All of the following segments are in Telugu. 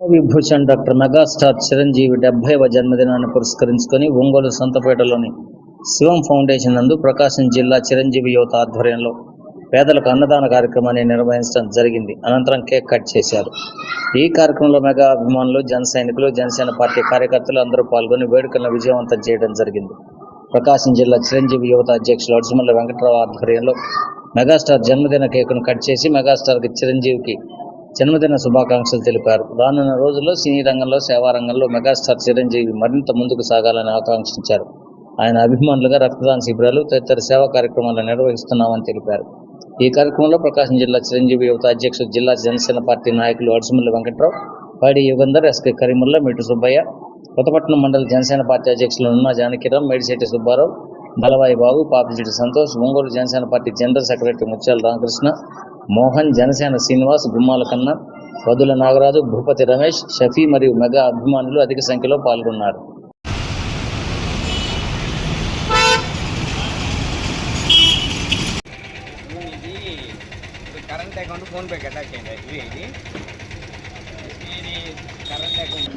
విభూషణ్ డాక్టర్ మెగాస్టార్ చిరంజీవి డెబ్బైవ జన్మదినాన్ని పురస్కరించుకొని ఒంగోలు సొంతపేటలోని శివం ఫౌండేషన్ నందు ప్రకాశం జిల్లా చిరంజీవి యువత ఆధ్వర్యంలో పేదలకు అన్నదాన కార్యక్రమాన్ని నిర్వహించడం జరిగింది. అనంతరం కేక్ కట్ చేశారు. ఈ కార్యక్రమంలో మెగా అభిమానులు జన సైనికులు జనసేన పార్టీ కార్యకర్తలు అందరూ పాల్గొని వేడుకలను విజయవంతం చేయడం జరిగింది. ప్రకాశం జిల్లా చిరంజీవి యువత అధ్యక్షులు అడుసుమల్ల వెంకటరావు ఆధ్వర్యంలో మెగాస్టార్ జన్మదిన కేకును కట్ చేసి మెగాస్టార్కి చిరంజీవికి జన్మదిన శుభాకాంక్షలు తెలిపారు. రానున్న రోజుల్లో సినీ రంగంలో సేవా రంగంలో మెగాస్టార్ చిరంజీవి మరింత ముందుకు సాగాలని ఆకాంక్షించారు. ఆయన అభిమానులుగా రక్తదాన శిబిరాలు తదితర సేవా కార్యక్రమాలు నిర్వహిస్తున్నామని తెలిపారు. ఈ కార్యక్రమంలో ప్రకాశం జిల్లా చిరంజీవి యువత అధ్యక్షుడు జిల్లా జనసేన పార్టీ నాయకులు అడుసుమల్లి వెంకట్రావు పాడి యుగంధర్ ఎస్కే కరీముల్లా మిట్టు సుబ్బయ్య కొత్తపట్నం మండల జనసేన పార్టీ అధ్యక్షులు ఉన్న Janakiram Medisetti Subbarao Balavai Babu Papisetti Santosh Ongole Janasena party general secretary Mutyala Ramakrishna Mohan Janasena Srinivas Gummala కన్నా వదుల నాగరాజు భూపతి రమేష్ షఫీ మరియు మెగా అభిమానులు అధిక సంఖ్యలో పాల్గొన్నారు. కరెంట్ అకౌంట్ అయింది ఇది ఇది కరెంట్ అకౌంట్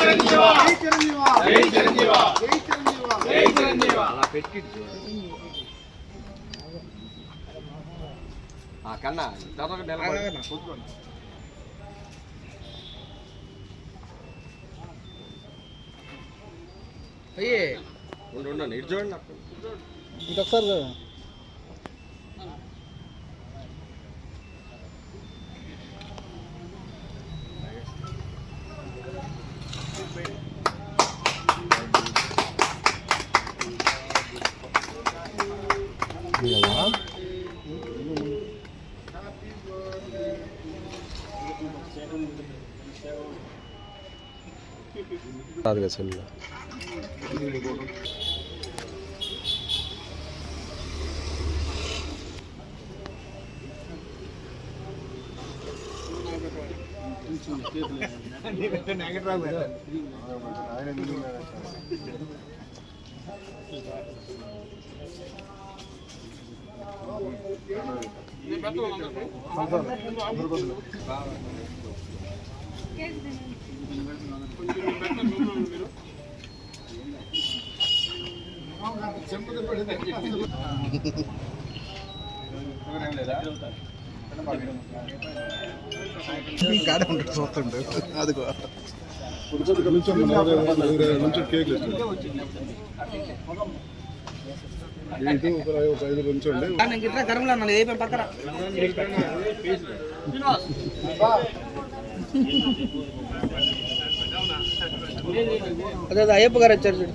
చిరంజీవా జై చిరంజీవా జై చిరంజీవా జై చిరంజీవా జై చిరంజీవా అలా పెట్టి కన్నా త్వరగా నిలబడి కూర్చోండి అయ్యే ఉండు ఉండండి గాడ ఉంటుంది చూస్తుండు అదిగో కేక్ ఇది ఒక ఒక ఐదు ఉంచండి నేను గిట్లా గరంలో అన్నాను ఏ పక్కన అదే అయ్యప్ప గారు వచ్చారు చూడు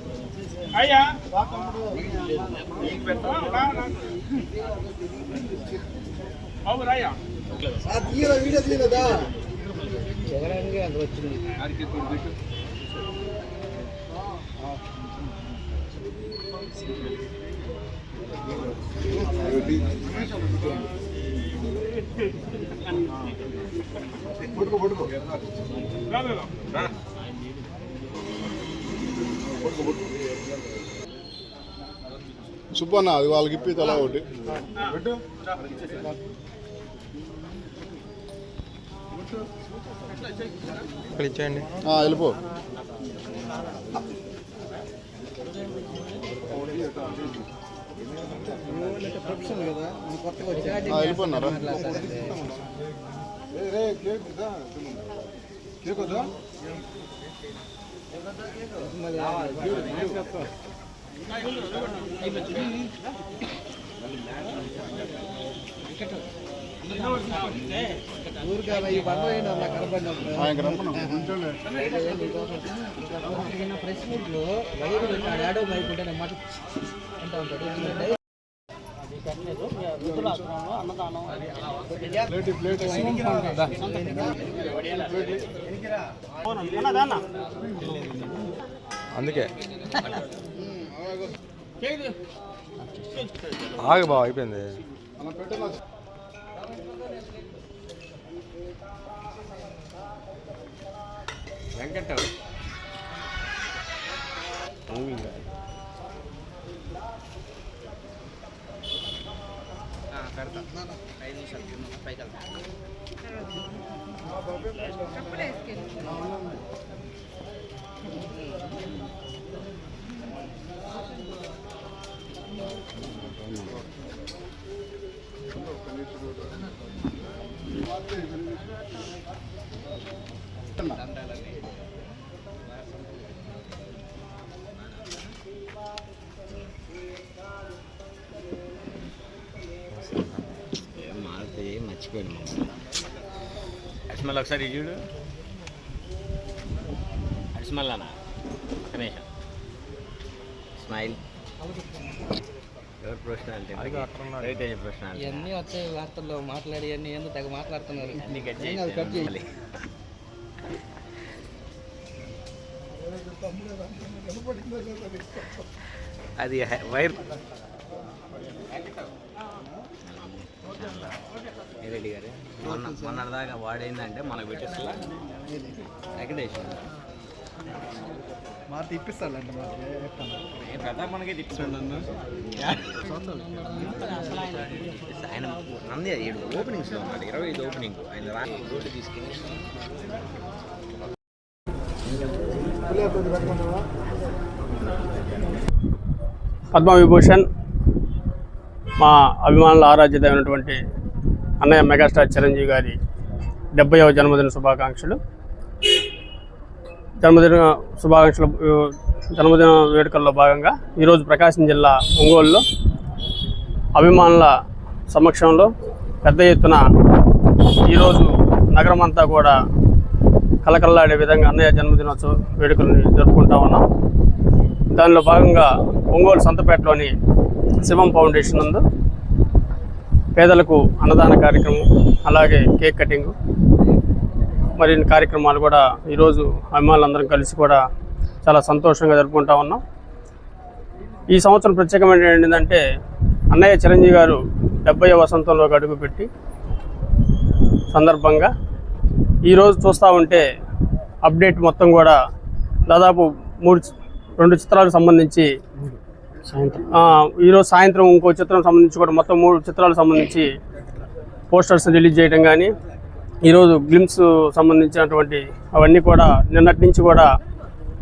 ఆ తీయరా వీడియో తీయలేదా జగనానికి అందులో వచ్చింది పడుకో పడుకో సుబ్బన్న అది వాళ్ళకి ఇప్పి తలా ఒకటి. ఇచ్చేయండి. వెళ్ళిపో. కేక్ వద్దా ప్రెస్ మీట్లో వైరు ఆడో ఉంటే మాట ఉంటాడు అందుకే. ఆగు బావ అయిపోయింది. వెంకట పెడతా. ఐదు నిమిషాలు పైకి వెళ్తా. మర్చిపోయాను మమ్మల్ని అస్మల్ ఒకసారి చూడు. అస్మల్ అన్న ఒక నిమిషం స్మైల్. ఇవన్నీ వచ్చాయి వార్తల్లో మాట్లాడి అన్ని ఏందో తెగ మాట్లాడుతున్నారు? కట్ అది వైర్. రెడ్డి గారు మొన్న మొన్నటిదాకా వాడైందంటే మనకు పెట్టేస్తా వెంకటేశ్వర మాట ప్రతాప్ మనకి ఆయన నంది ఏడు ఓపెనింగ్స్లో ఉన్నాడు ఇరవై ఐదు ఓపెనింగ్ ఆయన రోడ్డు తీసుకుని పద్మవిభూషణ్ మా అభిమానుల ఆరాధ్యతమైనటువంటి అన్నయ్య మెగాస్టార్ చిరంజీవి గారి డెబ్బైవ జన్మదిన శుభాకాంక్షలు. జన్మదిన శుభాకాంక్షల జన్మదిన వేడుకల్లో భాగంగా ఈరోజు ప్రకాశం జిల్లా ఒంగోలులో అభిమానుల సమక్షంలో పెద్ద ఎత్తున ఈరోజు నగరమంతా కూడా కలకల్లాడే విధంగా అన్నయ్య జన్మదినోత్సవ వేడుకలను జరుపుకుంటా ఉన్నాం. దానిలో భాగంగా ఒంగోలు సంతపేటలోని శివం ఫౌండేషన్ నందు పేదలకు అన్నదాన కార్యక్రమం అలాగే కేక్ కటింగు మరిన్ని కార్యక్రమాలు కూడా ఈరోజు అభిమానులందరం కలిసి కూడా చాలా సంతోషంగా జరుపుకుంటా ఉన్నాం. ఈ సంవత్సరం ప్రత్యేకమైన ఏంటంటే అన్నయ్య చిరంజీవి గారు డెబ్బై వసంతంలోకి అడుగుపెట్టి సందర్భంగా ఈరోజు చూస్తూ ఉంటే అప్డేట్ మొత్తం కూడా దాదాపు మూడు రెండు చిత్రాలకు సంబంధించి సాయంత్రం ఈరోజు సాయంత్రం ఇంకో చిత్రం సంబంధించి కూడా మొత్తం మూడు చిత్రాలకు సంబంధించి పోస్టర్స్ రిలీజ్ చేయడం కానీ ఈరోజు గ్లిమ్స్ సంబంధించినటువంటి అవన్నీ కూడా నిన్నటి నుంచి కూడా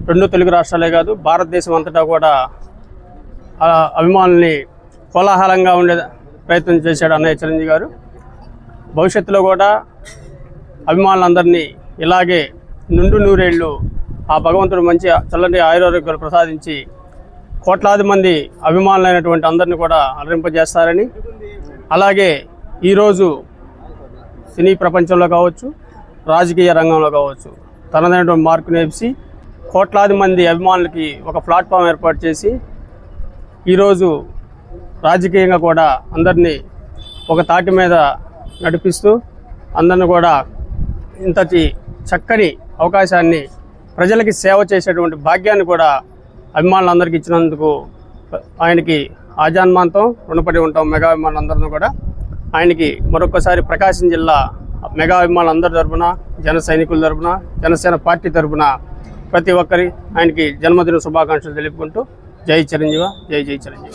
రెండు తెలుగు రాష్ట్రాలే కాదు భారతదేశం అంతటా కూడా ఆ అభిమానుల్ని కోలాహలంగా ఉండే ప్రయత్నం చేశాడు అన్నయ్య చిరంజీవి గారు. భవిష్యత్తులో కూడా అభిమానులందరినీ ఇలాగే నుండు నూరేళ్ళు ఆ భగవంతుడు మంచి చల్లని ఆయురారోగ్యాలు ప్రసాదించి కోట్లాది మంది అభిమానులైనటువంటి అందరిని కూడా అలరింపజేస్తారని. అలాగే ఈరోజు సినీ ప్రపంచంలో కావచ్చు రాజకీయ రంగంలో కావచ్చు తనదైనటువంటి మార్కు నేర్చి కోట్లాది మంది అభిమానులకి ఒక ప్లాట్ఫామ్ ఏర్పాటు చేసి ఈరోజు రాజకీయంగా కూడా అందరినీ ఒక తాటి మీద నడిపిస్తూ అందరిని కూడా ఇంతటి చక్కని అవకాశాన్ని ప్రజలకి సేవ చేసేటువంటి భాగ్యాన్ని కూడా అభిమానులందరికీ ఇచ్చినందుకు ఆయనకి ఆజాన్మాంతం రుణపడి ఉంటాం మెగా అభిమానులందరినీ కూడా ఆయనకి మరొకసారి ప్రకాశం జిల్లా మెగా అభిమానులందరి తరపున జన సైనికుల తరఫున జనసేన పార్టీ తరఫున ప్రతి ఒక్కరి ఆయనకి జన్మదిన శుభాకాంక్షలు తెలుపుకుంటూ జై చిరంజీవ జై జై చిరంజీవి.